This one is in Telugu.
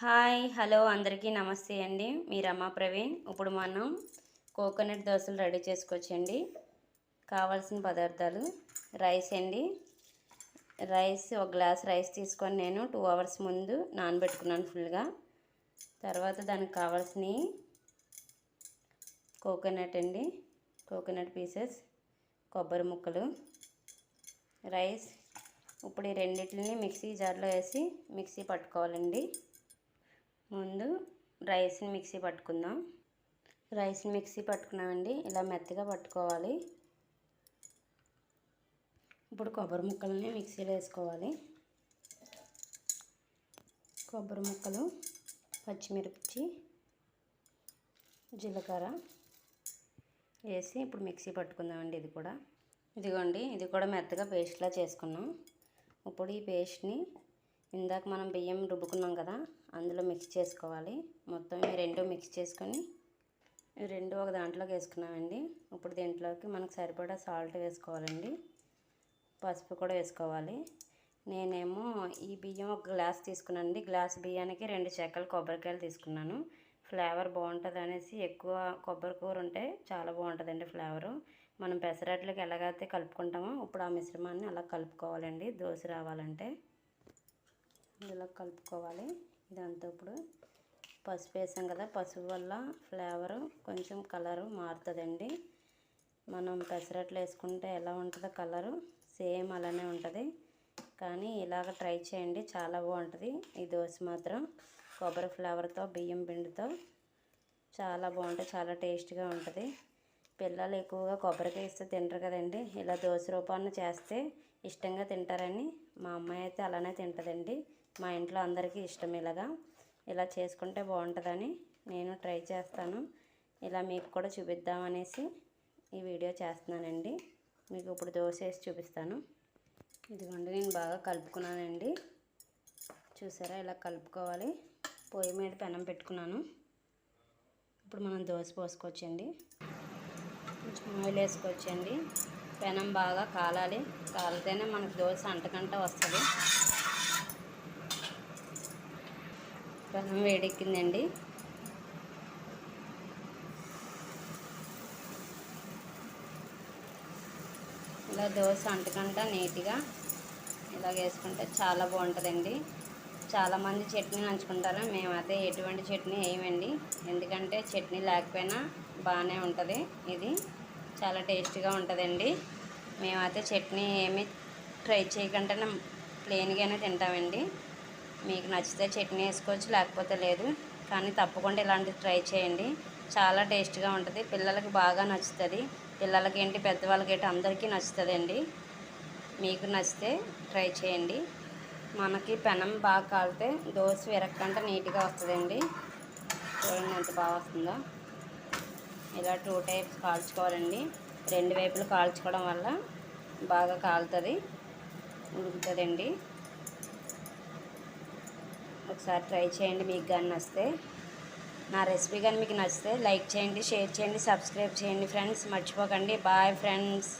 హాయ్ హలో అందరికీ నమస్తే అండి. మీ రమా ప్రవీణ్. ఇప్పుడు మనం కోకోనట్ దోశలు రెడీ చేసుకోవచ్చండి. కావాల్సిన పదార్థాలు రైస్ అండి. రైస్ ఒక గ్లాస్ రైస్ తీసుకొని నేను టూ అవర్స్ ముందు నానబెట్టుకున్నాను ఫుల్గా. తర్వాత దానికి కావాల్సినవి కోకోనట్ అండి. కోకోనట్ పీసెస్ కొబ్బరి ముక్కలు రైస్. ఇప్పుడు ఈ రెండింటిని మిక్సీ జార్లో వేసి మిక్సీ పట్టుకోవాలండి. ముందు రైస్ని మిక్సీ పట్టుకుందాం. రైస్ని మిక్సీ పట్టుకున్నామండి. ఇలా మెత్తగా పట్టుకోవాలి. ఇప్పుడు కొబ్బరి ముక్కలని మిక్సీలో వేసుకోవాలి. కొబ్బరి ముక్కలు పచ్చిమిర్చి జీలకర్ర వేసి ఇప్పుడు మిక్సీ పట్టుకుందామండి ఇది కూడా. ఇదిగోండి ఇది కూడా మెత్తగా పేస్ట్లా చేసుకున్నాం. ఇప్పుడు ఈ పేస్ట్ని ఇందాక మనం బియ్యం రుబ్బుకున్నాం కదా అందులో మిక్స్ చేసుకోవాలి. మొత్తం ఈ రెండు మిక్స్ చేసుకొని రెండు ఒక దాంట్లోకి వేసుకున్నామండి. ఇప్పుడు దీంట్లోకి మనకు సరిపడా సాల్ట్ వేసుకోవాలండి. పసుపు కూడా వేసుకోవాలి. నేనేమో ఈ బియ్యం ఒక గ్లాస్ తీసుకున్నానండి. గ్లాస్ బియ్యానికి రెండు చెక్కలు కొబ్బరికాయలు తీసుకున్నాను. ఫ్లేవర్ బాగుంటుంది అనేసి ఎక్కువ కొబ్బరి కూర ఉంటే చాలా బాగుంటుందండి ఫ్లేవరు మనం పెసరట్లకి ఎలాగైతే కలుపుకుంటామో ఇప్పుడు ఆ మిశ్రమాన్ని అలా కలుపుకోవాలండి. దోశ రావాలంటే ఇలా కలుపుకోవాలి. ఇదంతా ఇప్పుడు పసుపు వేసాం కదా పసుపు వల్ల ఫ్లేవరు కొంచెం కలరు మారుతుందండి. మనం పెసరట్లు వేసుకుంటే ఎలా ఉంటుందో కలరు సేమ్ అలానే ఉంటుంది. కానీ ఇలాగ ట్రై చేయండి చాలా బాగుంటుంది. ఈ దోశ మాత్రం కొబ్బరి ఫ్లేవర్తో బియ్యం పిండితో చాలా బాగుంటుంది చాలా టేస్ట్గా ఉంటుంది. పిల్లలు ఎక్కువగా కొబ్బరికాయ ఇస్తే తింటారు కదండి. ఇలా దోశ రూపాన్ని చేస్తే ఇష్టంగా తింటారని మా అమ్మాయి అయితే అలానే తింటుందండి. మా ఇంట్లో అందరికీ ఇష్టం ఇలాగా. ఇలా చేసుకుంటే బాగుంటుందని నేను ట్రై చేస్తాను. ఇలా మీకు కూడా చూపిద్దామనేసి ఈ వీడియో చేస్తున్నానండి. మీకు ఇప్పుడు దోశ వేసి చూపిస్తాను. ఇదిగోండి నేను బాగా కలుపుకున్నానండి. చూసారా? ఇలా కలుపుకోవాలి. పొయ్యి మీద పెనం పెట్టుకున్నాను. ఇప్పుడు మనం దోశ పోసుకోవచ్చండి. కొంచెం ఆయిల్ వేసుకోవచ్చండి. పెనం బాగా కాలాలి. కాలితేనే మనకు దోశ అంటకంట వస్తుంది. పెనం వేడెక్కిందండి. ఇలా దోశ అంటకంట నీట్గా ఇలా వేసుకుంటే చాలా బాగుంటుందండి. చాలామంది చట్నీ నంచుకుంటారు. మేమైతే ఎటువంటి చట్నీ వేయమండి. ఎందుకంటే చట్నీ లేకపోయినా బాగానే ఉంటుంది ఇది. చాలా టేస్టీగా ఉంటుందండి. మేమైతే చట్నీ ఏమి ట్రై చేయకుండా ప్లెయిన్గానే తింటామండి. మీకు నచ్చితే చట్నీ వేసుకోవచ్చు లేకపోతే లేదు. కానీ తప్పకుండా ఇలాంటిది ట్రై చేయండి. చాలా టేస్ట్గా ఉంటుంది. పిల్లలకి బాగా నచ్చుతుంది. పిల్లలకి ఏంటి పెద్దవాళ్ళకి ఏంటి అందరికీ నచ్చుతుందండి. మీకు నచ్చితే ట్రై చేయండి. మనకి పెనం బాగా కాలితే దోశ విరక్కంటే నీట్గా వస్తుందండి. చూడండి ఎంత బాగా వస్తుందో. ఇలా టూ టైప్స్ కాల్చుకోవాలండి. రెండు వైపులు కాల్చుకోవడం వల్ల బాగా కాలుతుంది ఉడుకుతుందండి. ఒకసారి ట్రై చేయండి మీకు కానీ నచ్చితే. నా రెసిపీ కానీ మీకు నచ్చితే లైక్ చేయండి షేర్ చేయండి సబ్స్క్రైబ్ చేయండి ఫ్రెండ్స్. మర్చిపోకండి. Bye friends.